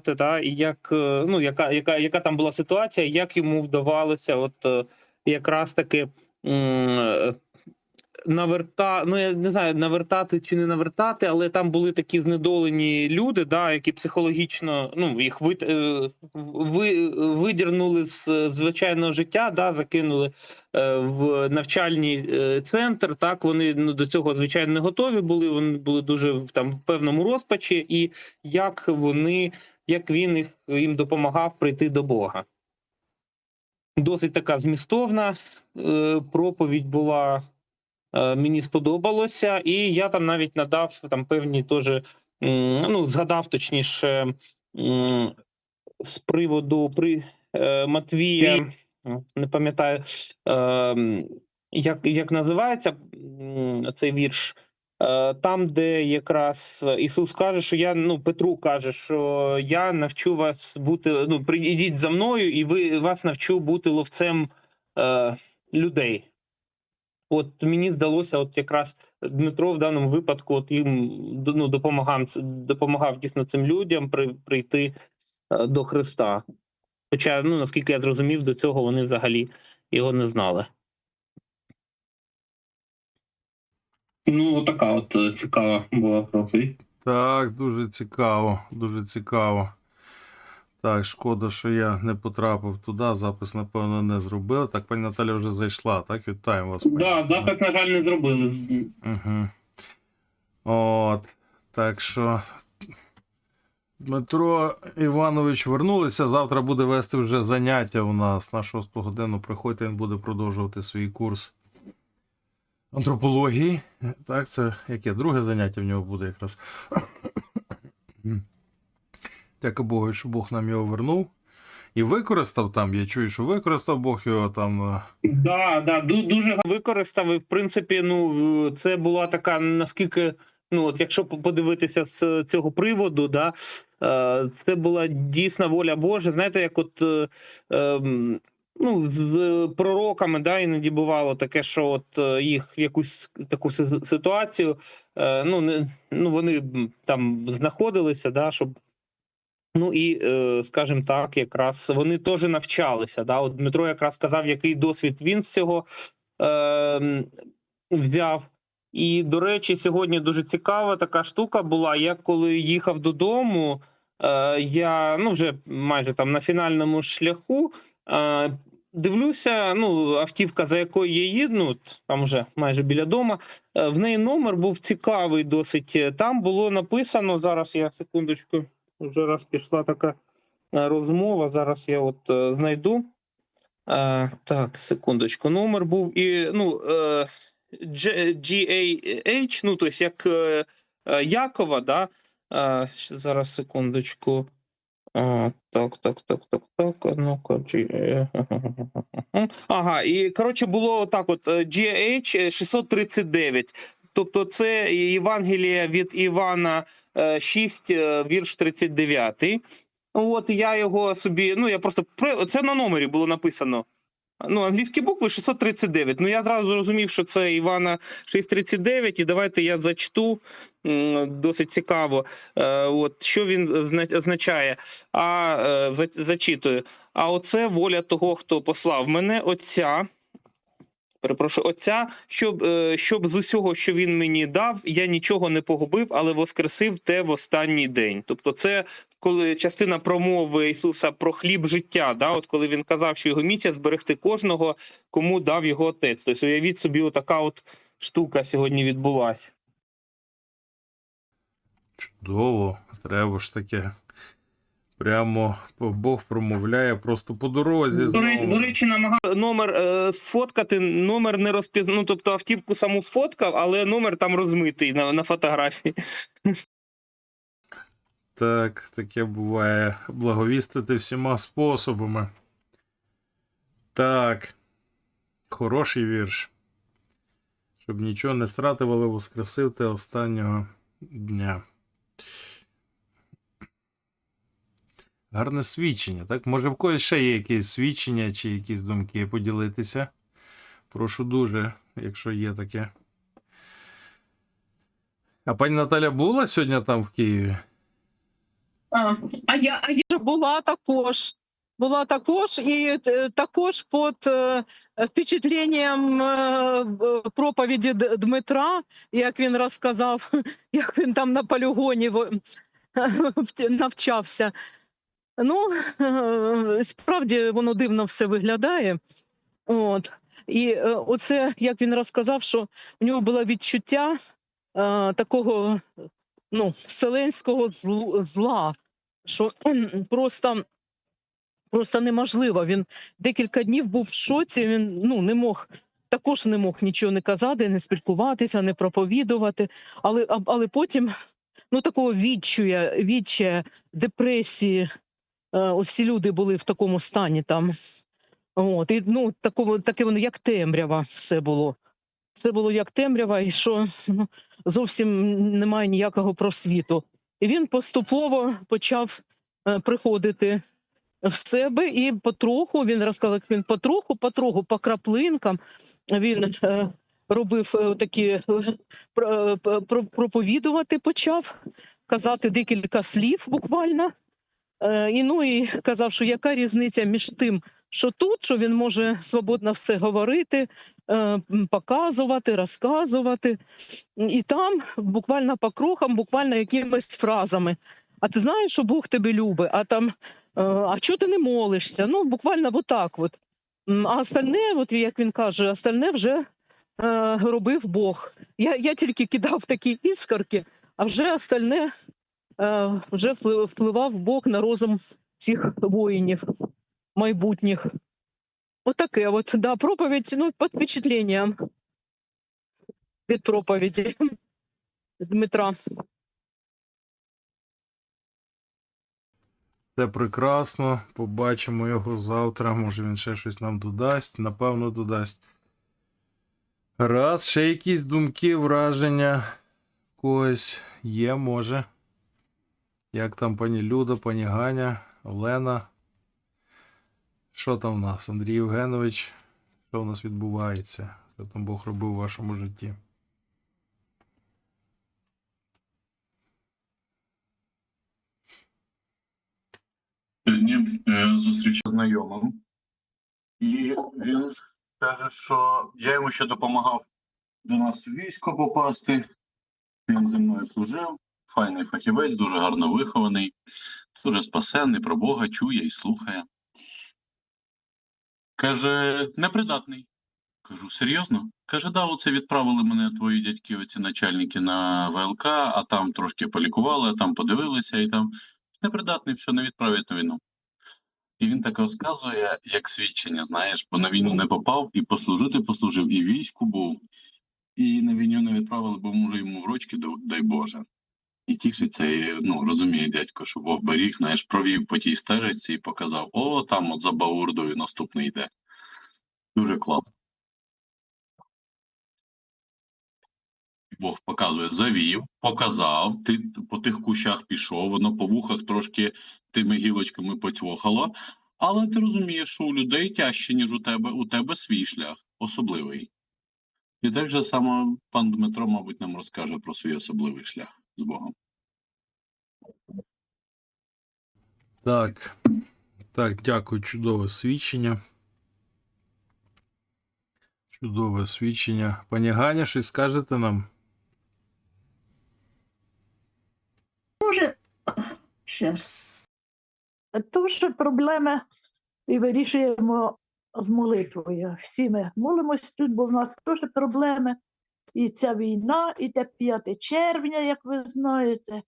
та, і як, е, ну, яка, яка, яка там була ситуація, як йому вдавалося, от е, якраз таки наверта, ну я не знаю, навертати чи не навертати, але там були такі знедолені люди, да, які психологічно ну, їх вит, е, ви, видірнули з звичайного життя, да, закинули е, в навчальний е, центр. Так вони ну, до цього звичайно не готові були. Вони були дуже там в певному розпачі, і як вони, як він їх їм допомагав прийти до Бога. Досить така змістовна е, проповідь була. Е, Мені сподобалося, і я там навіть надав там певні теж, ну згадав точніше з приводу при е, Матвія, не пам'ятаю, е, як, як називається цей вірш. Там, де якраз Ісус каже, що я ну Петру каже, що я навчу вас бути. Ну, прийдіть за мною, і ви вас навчу бути ловцем е, людей. От мені здалося, от якраз Дмитро в даному випадку, от їм ну, допомагав, допомагав дійсно цим людям при, прийти е, до Христа. Хоча, ну наскільки я зрозумів, до цього вони взагалі його не знали. Ну, така от е, цікава була проповідь. Так, дуже цікаво, дуже цікаво. Так, шкода, що я не потрапив туди. Запис, напевно, не зробив. Так, пані Наталя вже зайшла, так? Вітаємо вас. пані Да, запис, на жаль, не зробили. Угу. От. Так що. Дмитро Іванович вернулися. Завтра буде вести вже заняття у нас на 6 годину. Приходьте, він буде продовжувати свій курс антропології. Так, це яке друге заняття в нього буде якраз. Дяка Богу, що Бог нам його вернув. І використав там. Я чую, що використав Бог його там. на- Да, да, дуже використав. І в принципі, ну це була така, наскільки. Ну, от якщо подивитися з цього приводу, да, е, це була дійсна воля Божа. Знаєте, як от е, ем, ну, з пророками, да, іноді бувало таке, що от е, їх в якусь таку ситуацію, е, ну, не, ну вони там знаходилися, да, щоб Ну і, е, скажімо так, якраз вони теж навчалися. Да? От Дмитро якраз сказав, який досвід він з цього е, взяв. І, до речі, сьогодні дуже цікава така штука була. Я коли їхав додому, е, я ну вже майже там на фінальному шляху. Е, Дивлюся, ну, автівка, за якою я їду, ну, там вже майже біля дома. е, В неї номер був цікавий досить. Там було написано зараз. Я секундочку. Вже раз пішла така е, розмова. Зараз я от е, знайду. Е, так, секундочку. Номер був і ну GAH, ну тобто як Якова, да? Е, зараз секундочку. А, так, так, так, так, так. Ну-ка, Ага, і коротше було так: от GH 639. Тобто, це Євангелія від Івана е, 6, е, вірш 39. От я його собі. Ну я просто це на номері було написано. Ну, англійські букви 639. Ну я зразу зрозумів, що це Івана 639, і давайте я зачту. Досить цікаво. Е, От що він означає. А е, зачитую. А оце воля того, хто послав мене, отця. Перепрошую, отця, щоб, е, щоб з усього, що він мені дав, я нічого не погубив, але воскресив те в останній день. Тобто, це коли частина промови Ісуса про хліб життя, да, от коли він казав, що його місія зберегти кожного, кому дав його отець. Тобто, уявіть собі, отака от штука сьогодні відбулася. Чудово, треба ж таке. Прямо Бог промовляє просто по дорозі. До, до речі, намагав номер е, сфоткати, номер не розпіз... Ну, тобто автівку саму сфоткав, але номер там розмитий на, на фотографії. Так, таке буває. Благовістити всіма способами. Так. Хороший вірш. Щоб нічого не стратив, але воскресив те останнього дня. Гарне свідчення, так? Може, в когось ще є якісь свідчення чи якісь думки поділитися? Прошу дуже, якщо є таке. А пані Наталя була сьогодні там в Києві? А, а я, а я була також. Була також і е, також під е, впечатленням е, проповіді Дмитра, як він розказав, як він там на полігоні навчався. Ну, справді воно дивно все виглядає. От. І е, оце, як він розказав, що в нього було відчуття е, такого ну, вселенського зла, що просто, просто неможливо. Він декілька днів був в шоці, він ну, не мог. Також не мог нічого не казати, не спілкуватися, не проповідувати. Але, але потім ну, такого відчуя, відчая, депресії. Е, усі люди були в такому стані там. От, і, ну, такого, таке воно, як темрява, все було. Все було як темрява, і що ну, зовсім немає ніякого просвіту. І він поступово почав е, приходити в себе, і потроху він розказав, як він потроху, потроху, по краплинкам він е, робив е, такі про- проповідувати почав, казати декілька слів буквально. Е, І ну і казав, що яка різниця між тим, що тут, що він може свободно все говорити, е, показувати, розказувати, і там буквально по крохам, буквально якимись фразами. А ти знаєш, що Бог тебе любить, а там, е, а чого ти не молишся? Ну, буквально отак. От. А остальне, от як він каже, остальне вже робив Бог. Я, я тільки кидав такі іскорки, а вже остальне вже впли- впливав Бог на розум цих воїнів майбутніх. Отаке от, да, проповідь, ну, під впечатленням від проповіді Дмитра. Це прекрасно. Побачимо його завтра. Може він ще щось нам додасть. Напевно, додасть. Раз, ще якісь думки, враження когось є, може. Як там пані Люда, пані Ганя, Олена? Що там в нас? Андрій Євгенович? Що в нас відбувається? Що там Бог робив у вашому житті? Сьогодні е, зустрічав знайомим, і він каже, що я йому ще допомагав до нас в військо попасти. Він зі мною служив, файний фахівець, дуже гарно вихований, дуже спасенний, про Бога чує і слухає. Каже, непридатний. Кажу, серйозно? Каже, да, оце відправили мене твої дядьки, оці начальники на ВЛК, а там трошки полікували, а там подивилися, і там непридатний, все, не відправлять на війну. І він так розказує, як свідчення, знаєш, бо на війну не попав, і послужити послужив, і війську був, і на війну не відправили, бо може йому в рочки, дай- Боже. І тішиться, і ну, розуміє дядько, що Бог беріг, знаєш, провів по тій стежечці і показав: о, там от за Баурдою наступний йде. Дуже класно. Бог показує, завів, показав, ти по тих кущах пішов, воно по вухах трошки тими гілочками поцьохало, але ти розумієш, що у людей тяжче, ніж у тебе, у тебе свій шлях, особливий. І так же само пан Дмитро, мабуть, нам розкаже про свій особливий шлях з Богом. Так. Так, дякую, чудове свідчення. Чудове свідчення. Пані Ганя, щось скажете нам? Дуже щас. Дуже проблеми і вирішуємо з молитвою. Всі ми молимось тут, бо в нас теж проблеми. І ця війна, і те 5 червня, як ви знаєте.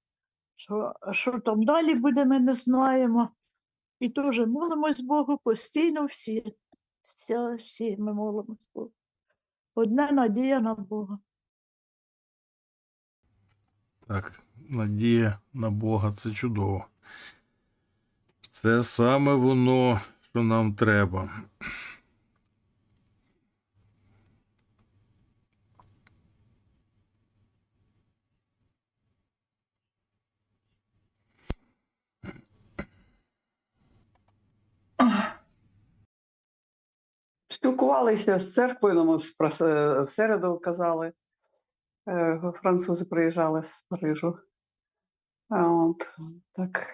Що, що там далі буде, ми не знаємо. І теж молимось Богу постійно всі. Всі, всі ми молимось Богу. Одна надія на Бога. Так, надія на Бога це чудово. Це саме воно, що нам треба. Спілкувалися з церквою, ну, ми в прос- е, казали. Е, Французи приїжджали з Парижу. От, так.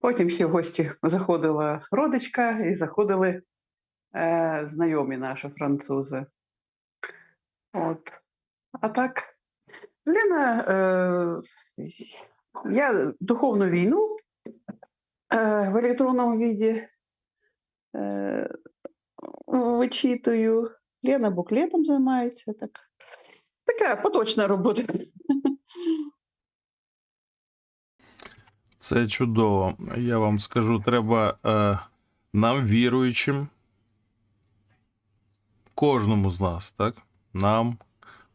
Потім ще в гості заходила родичка і заходили е, знайомі наші французи. От. А так, Лена, е, я духовну війну е, в електронному віді е, вичитую. Лена буклетом займається. Так. Така поточна робота. Це чудово. Я вам скажу, треба е, нам, віруючим, кожному з нас, так? Нам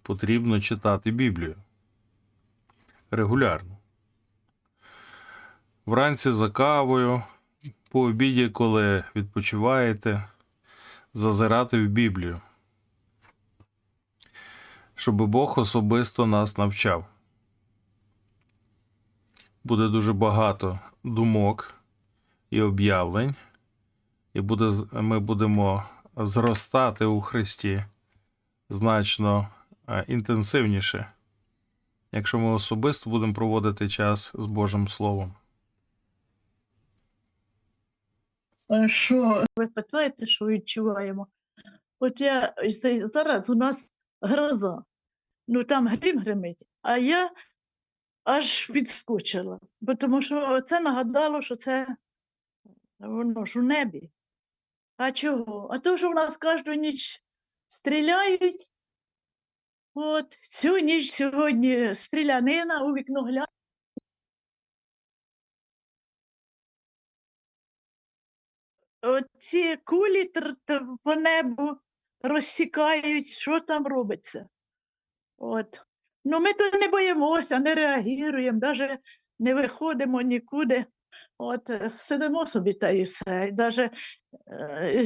потрібно читати Біблію регулярно. Вранці за кавою, по обіді, коли відпочиваєте, зазирати в Біблію. Щоб Бог особисто нас навчав буде дуже багато думок і об'явлень, і буде, ми будемо зростати у Христі значно е, інтенсивніше, якщо ми особисто будемо проводити час з Божим Словом. Е, Що ви питаєте, що відчуваємо? От я зараз у нас гроза. Ну там грім гримить, а я аж підскочила, бо тому що це нагадало, що це воно ж у небі. А чого? А то, що в нас кожну ніч стріляють. От цю ніч сьогодні стрілянина у вікно гля. Ці кулі по небу розсікають, що там робиться. От. Ну, ми то не боїмося, не реагуємо, навіть не виходимо нікуди. От, е, сидимо собі та і все. Даже, е,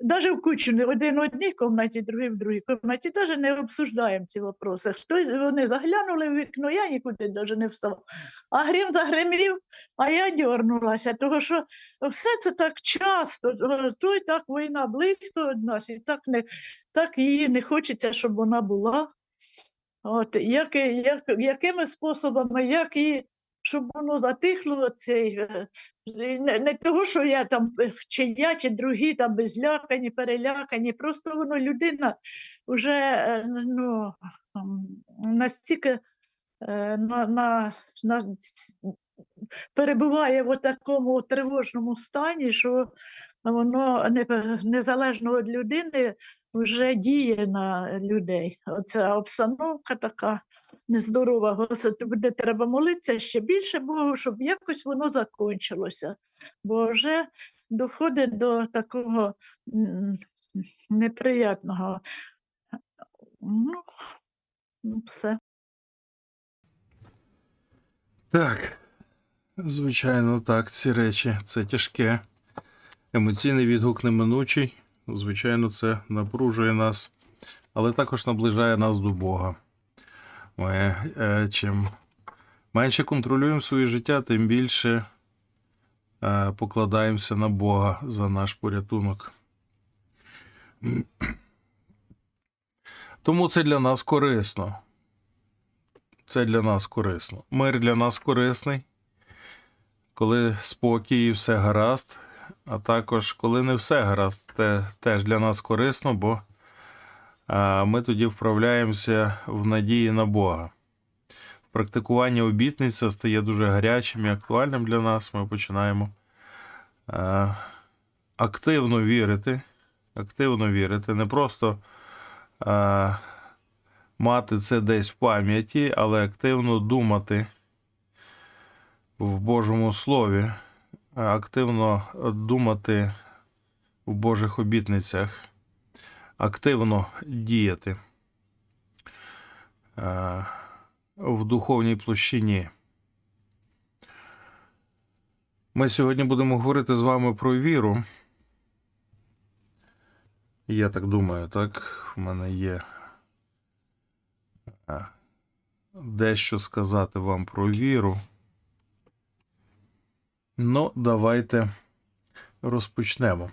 даже в кучі один в одній кімнаті, другий в другій кімнаті, навіть не обсуждаємо ці вопроси. Хто, вони заглянули в вікно, я нікуди навіть не встав. А грім загримів, а я дьорнулася, тому що все це так часто, е, то й так війна близько від нас, і так, не, так її не хочеться, щоб вона була. От, як, як, якими способами, як і щоб воно затихло, цей, е, не, не того, що я там, е, чи я, чи другі там безлякані, перелякані, просто воно людина вже е, ну, настільки на, на, на, перебуває в такому тривожному стані, що воно не, незалежно від людини вже діє на людей. Оця обстановка така нездорова. Буде треба молитися ще більше Богу, щоб якось воно закінчилося. Бо вже доходить до такого неприятного. Ну, все. Так, звичайно, так, ці речі це тяжке. Емоційний відгук неминучий. Звичайно, це напружує нас, але також наближає нас до Бога. Ми е, чим менше контролюємо своє життя, тим більше е, покладаємося на Бога за наш порятунок. Тому це для нас корисно. Це для нас корисно. Мир для нас корисний, коли спокій і все гаразд, а також коли не все гаразд, це теж для нас корисно, бо ми тоді вправляємося в надії на Бога. Практикування обітниця стає дуже гарячим і актуальним для нас. Ми починаємо а, активно вірити, активно вірити, не просто. А, мати це десь в пам'яті, але активно думати в Божому Слові, активно думати в Божих обітницях, активно діяти е, в духовній площині. Ми сьогодні будемо говорити з вами про віру. Я так думаю, так? В мене є е, дещо сказати вам про віру. Ну, давайте розпочнемо.